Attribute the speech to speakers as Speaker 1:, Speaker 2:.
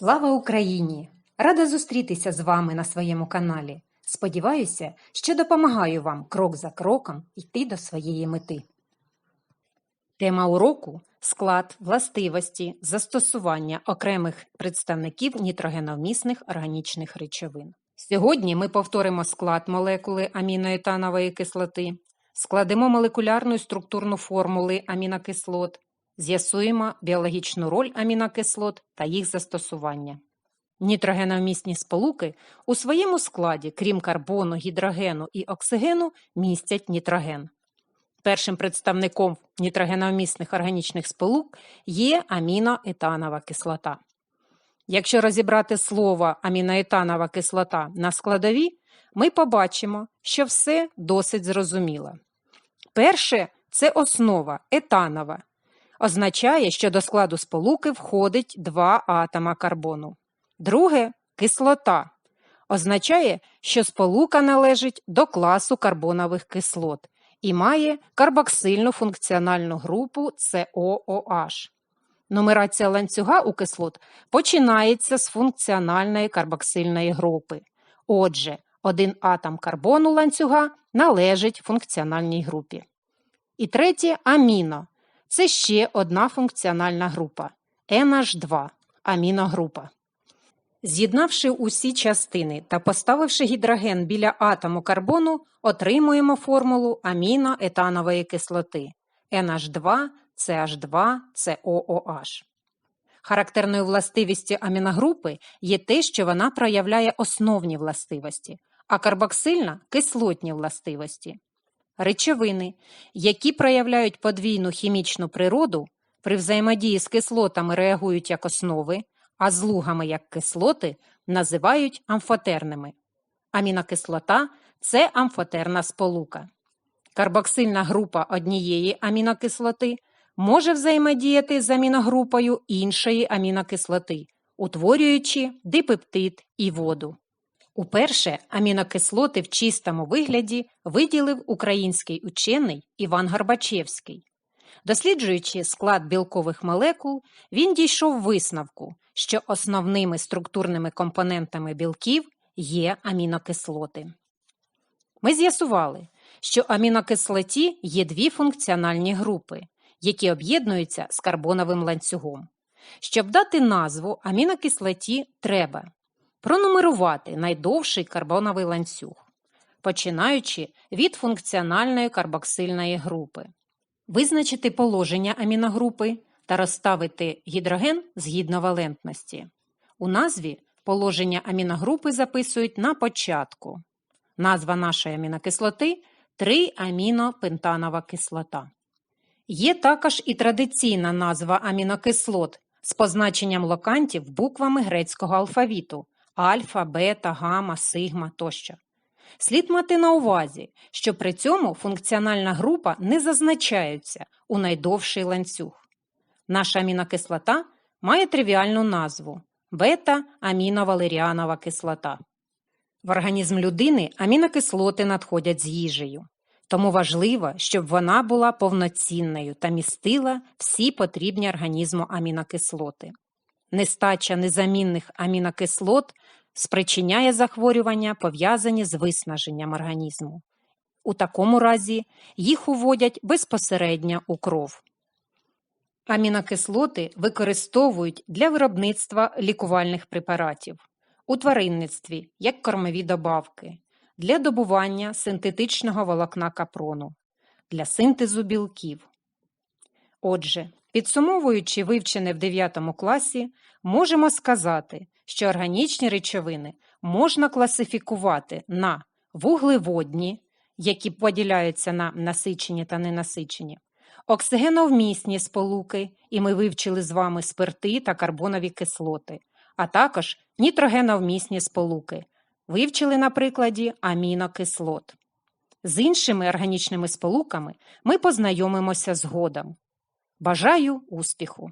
Speaker 1: Слава Україні! Рада зустрітися з вами на своєму каналі. Сподіваюся, що допомагаю вам крок за кроком йти до своєї мети. Тема уроку склад, властивості, застосування окремих представників нітрогеновмісних органічних речовин. Сьогодні ми повторимо склад молекули аміноетанової кислоти, складемо молекулярну структурну формули амінокислот, з'ясуємо біологічну роль амінокислот та їх застосування. Нітрогеновмісні сполуки у своєму складі, крім карбону, гідрогену і оксигену, містять нітроген. Першим представником нітрогеновмісних органічних сполук є аміноетанова кислота. Якщо розібрати слово аміноетанова кислота на складові, ми побачимо, що все досить зрозуміло. Перше це основа етанова. Означає, що до складу сполуки входить два атома карбону. Друге кислота. Означає, що сполука належить до класу карбонових кислот і має карбоксильну функціональну групу COOH. Нумерація ланцюга у кислот починається з функціональної карбоксильної групи. Отже, один атом карбону ланцюга належить функціональній групі. І третє аміно. Це ще одна функціональна група NH2 аміногрупа. З'єднавши усі частини та поставивши гідроген біля атому карбону, отримуємо формулу аміноетанової кислоти NH2 CH2 COOH. Характерною властивістю аміногрупи є те, що вона проявляє основні властивості, а карбоксильна кислотні властивості. Речовини, які проявляють подвійну хімічну природу, при взаємодії з кислотами реагують як основи, а з лугами як кислоти називають амфотерними. Амінокислота це амфотерна сполука. Карбоксильна група однієї амінокислоти може взаємодіяти з аміногрупою іншої амінокислоти, утворюючи дипептид і воду. Уперше амінокислоти в чистому вигляді виділив український учений Іван Горбачевський. Досліджуючи склад білкових молекул, він дійшов висновку, що основними структурними компонентами білків є амінокислоти. Ми з'ясували, що амінокислоті є дві функціональні групи, які об'єднуються з карбоновим ланцюгом. Щоб дати назву амінокислоті, треба пронумерувати найдовший карбоновий ланцюг, починаючи від функціональної карбоксильної групи, визначити положення аміногрупи та розставити гідроген згідно валентності. У назві положення аміногрупи записують на початку. Назва нашої амінокислоти 3-амінопентанова кислота. Є також і традиційна назва амінокислот з позначенням локантів буквами грецького алфавіту альфа, бета, гамма, сигма тощо. Слід мати на увазі, що при цьому функціональна група не зазначається у найдовший ланцюг. Наша амінокислота має тривіальну назву бета-аміновалеріанова кислота. В організм людини амінокислоти надходять з їжею, тому важливо, щоб вона була повноцінною та містила всі потрібні організму амінокислоти. Нестача незамінних амінокислот спричиняє захворювання, пов'язані з виснаженням організму. У такому разі їх уводять безпосередньо у кров. Амінокислоти використовують для виробництва лікувальних препаратів у тваринництві як кормові добавки, для добування синтетичного волокна капрону, для синтезу білків. Отже, підсумовуючи вивчене в 9 класі, можемо сказати, що органічні речовини можна класифікувати на вуглеводні, які поділяються на насичені та ненасичені, оксигеновмісні сполуки, і ми вивчили з вами спирти та карбонові кислоти, а також нітрогеновмісні сполуки, вивчили на прикладі амінокислот. З іншими органічними сполуками ми познайомимося згодом. Бажаю успіху!